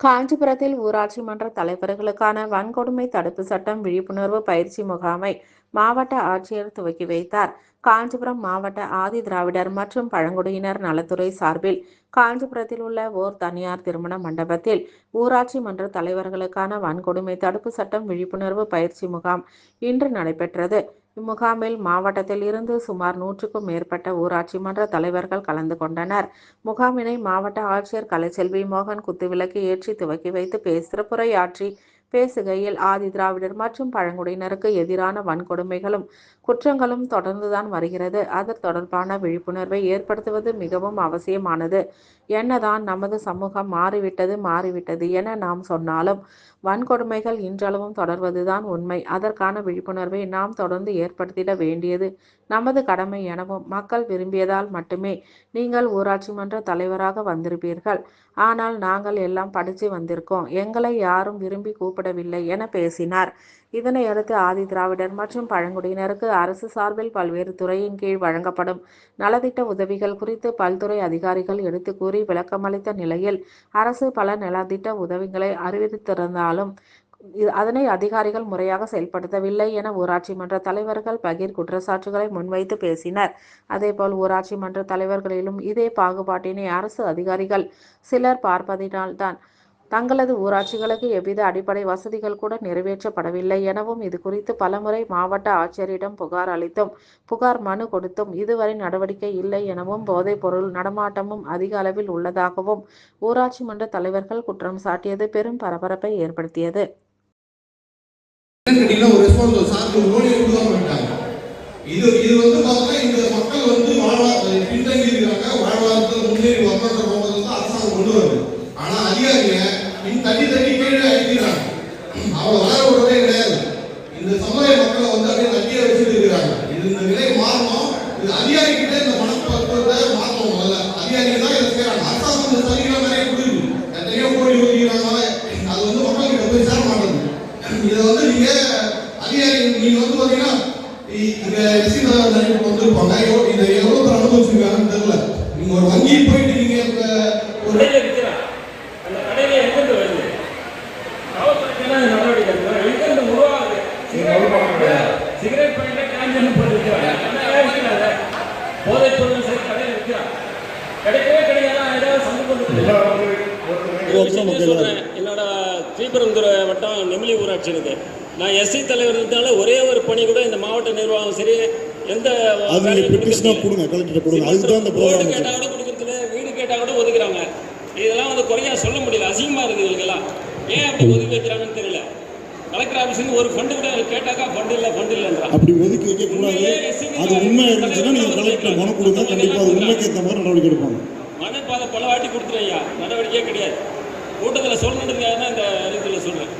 காஞ்சிபுரத்தில் ஊராட்சி மன்ற தலைவர்களுக்கான வன்கொடுமை தடுப்பு சட்டம் விழிப்புணர்வு பயிற்சி முகாமை மாவட்ட ஆட்சியர் துவக்கி வைத்தார். காஞ்சிபுரம் மாவட்ட ஆதி திராவிடர் மற்றும் பழங்குடியினர் நலத்துறை சார்பில் காஞ்சிபுரத்தில் உள்ள ஓர் தனியார் திருமண மண்டபத்தில் ஊராட்சி மன்ற தலைவர்களுக்கான வன்கொடுமை தடுப்பு சட்டம் விழிப்புணர்வு பயிற்சி முகாம் இன்று நடைபெற்றது. இம்முகாமில் மாவட்டத்தில் இருந்து சுமார் நூற்றுக்கும் மேற்பட்ட ஊராட்சி மன்ற தலைவர்கள் கலந்து கொண்டனர். முகாமினை மாவட்ட ஆட்சியர் கலைச்செல்வி மோகன் குத்துவிளக்கு ஏற்றி துவக்கி வைத்து பேச சிறப்புரையாற்றி பேசுகையில் ஆதி திராவிடர் மற்றும் பழங்குடியினருக்கு எதிரான வன்கொடுமைகளும் குற்றங்களும் தொடர்ந்துதான் வருகிறது. அது தொடர்பான விழிப்புணர்வை ஏற்படுத்துவது மிகவும் அவசியமானது. என்னதான் நமது சமூகம் மாறிவிட்டது மாறிவிட்டது என நாம் சொன்னாலும் வன்கொடுமைகள் இன்றளவும் தொடர்வதுதான் உண்மை. அதற்கான விழிப்புணர்வை நாம் தொடர்ந்து ஏற்படுத்திட வேண்டியது நமது கடமை எனவும் மக்கள் விரும்பியதால் மட்டுமே நீங்கள் ஊராட்சி மன்ற தலைவராக வந்திருப்பீர்கள். ஆனால் நாங்கள் எல்லாம் படித்து வந்திருக்கோம். எங்களை யாரும் விரும்பி ஏற்படவில்லை என பேசினார். இதனையடுத்து ஆதி திராவிடர் மற்றும் பழங்குடியினருக்கு அரசு சார்பில் பல்வேறு துறையின் கீழ் வழங்கப்படும் நலத்திட்ட உதவிகள் குறித்து பல்துறை அதிகாரிகள் எடுத்து கூறி விளக்கமளித்த நிலையில் அரசு பல நலத்திட்ட உதவிகளை அறிவித்திருந்தாலும் அதனை அதிகாரிகள் முறையாக செயல்படுத்தவில்லை என ஊராட்சி மன்ற தலைவர்கள் பகீர் குற்றச்சாட்டுகளை முன்வைத்து பேசினர். அதேபோல் ஊராட்சி மன்ற தலைவர்களிலும் இதே பாகுபாட்டினை அரசு அதிகாரிகள் சிலர் பார்ப்பதினால்தான் தங்களது ஊராட்சிகளுக்கு எவ்வித அடிப்படை வசதிகள் கூட நிறைவேற்றப்படவில்லை எனவும் இது குறித்து பலமுறை மாவட்ட ஆட்சியரிடம் புகார் அளித்தும் புகார் மனு கொடுத்தும் இதுவரை நடவடிக்கை இல்லை எனவும் போதைப் பொருள் நடமாட்டமும் அதிக அளவில் உள்ளதாகவும் ஊராட்சி மன்ற தலைவர்கள் குற்றம் சாட்டியது பெரும் பரபரப்பை ஏற்படுத்தியது. இது இது வந்து பார்த்தா இந்த மக்கள் வந்து வாழ்வா பின்தங்கி இருக்காங்க முன்னேறி வரணுன்ற அரசாங்கம் கொண்டு வருது. ஆனா அதிகாரிங்க இன்னும் தண்ணி தண்ணி கீழே அழிக்கிறாங்க அவங்க வளர விடவே கிடையாது. இந்த சமுதாய மக்களை வந்து அப்படியே நக்கிய வச்சுட்டு இருக்கிறாங்க. இது இந்த நிலை மாறணும். இது அதிகாரி கிட்ட இந்த மனப்பக்குவத்தை மாற்றணும். முதல்ல அதிகாரிகள் தான் இதை செய்யறாங்க. அரசாங்கம் இந்த சலுகைகள் நிறைய கொடுக்குது. எத்தனையோ கோடி ஒதுக்கிறாங்க அது வந்து மக்கள்கிட்ட போய் சேர மாட்டேங்குது. இதை வந்து நீங்க அதிகாரி நீங்க வந்து பாத்தீங்கன்னா இந்த இங்க எஸ்சி நிறைய வந்திருப்பாங்க. இதை எவ்வளவு அனுபவிச்சிருக்காங்கன்னு தெரியல. நீங்க ஒரு வங்கி போயிட்டு நீங்க இப்ப ஒரு போதைப் பொருள் சரி கடையில் விற்கிறான். கிடைக்கவே கிடையாது ஏதாவது சந்தை கொண்டு ஒரு விஷயத்தை சொல்றேன். என்னோட ஸ்ரீபெரும்புதுறை வட்டம் நெமிலி ஊராட்சி இருக்கு நான் எஸ்சி தலைவர் இருந்தால ஒரே ஒரு பணி கூட இந்த மாவட்ட நிர்வாகம் சரி எந்த ரோடு ப்ரோக்ராம் கேட்டா கூட கொடுக்கறதில்ல வீடு கேட்டா கூட ஒதுக்குறாங்க. இதெல்லாம் வந்து குறையா சொல்ல முடியல. அசிங்கமா இருக்கு இவங்களுக்கெல்லாம். ஏன் அப்படி ஒதுக்கி வைக்கிறாங்கன்னு தெரியல. கலெக்டர் ஆஃபீஸ்க்கு ஒரு ஃபண்டு கூட கேட்டாக்கா ஃபண்டு இல்லை ஃபண்டு இல்லைன்றான் அப்படி ஒதுக்கி வைக்க கூடாது. அது உண்மை இருந்துச்சுன்னா நீங்க கலெக்டர் மனு கொடுங்க கண்டிப்பா அது உண்மைக்கு ஏற்ற மாதிரி நடவடிக்கை எடுப்பாங்க. மனு பாதை பல வாட்டி கொடுத்துருவையா நடவடிக்கையே கிடையாது. கூட்டத்தில் சொல்லணுன்றதுக்காக தான் இந்த அறிவித்தில் சொல்றேன்.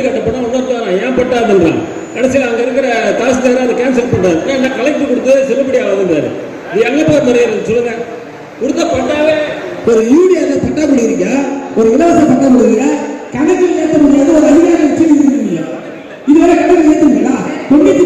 வீடு கட்ட போனால் இன்னொருத்தவன் ஏன் பட்டாதுன்றான். கடைசியில் அங்கே இருக்கிற தாசில்தார் அதை கேன்சல் பண்ணுறாரு என்ன கலெக்டர் கொடுத்து செல்லுபடி ஆகுதுன்றாரு. இது எங்கே போய் முறையிறது சொல்லுங்க. கொடுத்த பட்டாவே ஒரு யூனியன் பட்டா கொடுக்குறீங்க. ஒரு இலவச பட்டா கொடுக்குறீங்க. கணக்கில் ஏற்ற முடியாது ஒரு அதிகாரம் வச்சு இதுவரை கணக்கில் ஏற்றுங்களா தொண்ணூத்தி